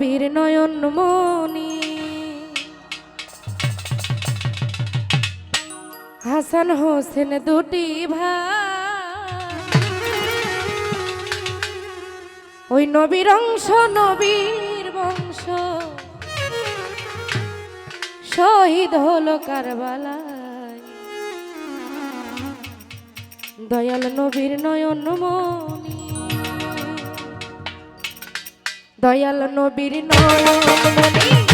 নবীর নয়ন মনি হাসান হোসেন দুটি ভাই। ওই নবীর অংশ, নবীর বংশ। শহীদ হলো কারবালায়। দয়াল নবীর নয়ন মনি দয়াল নবীর নয়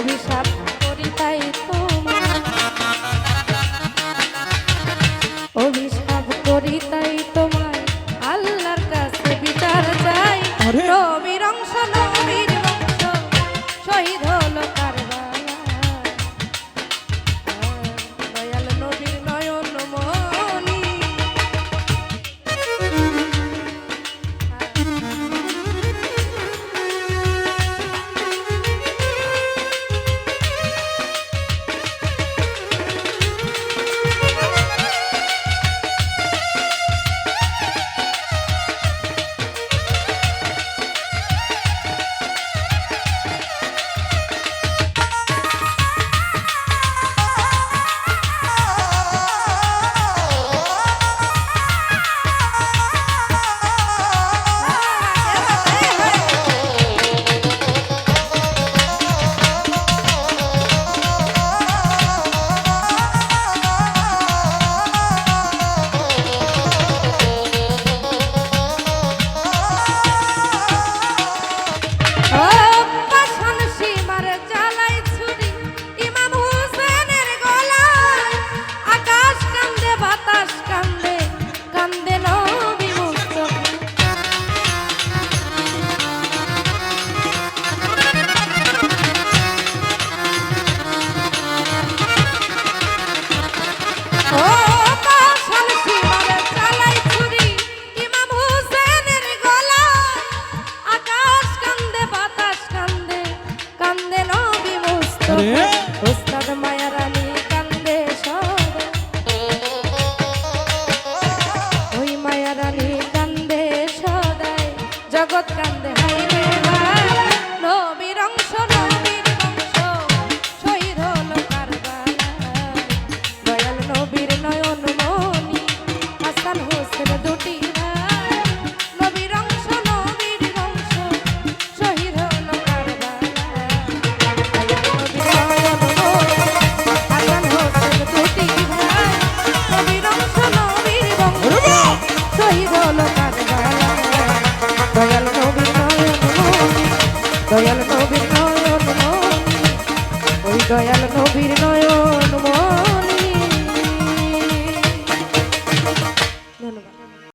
অভিশাপ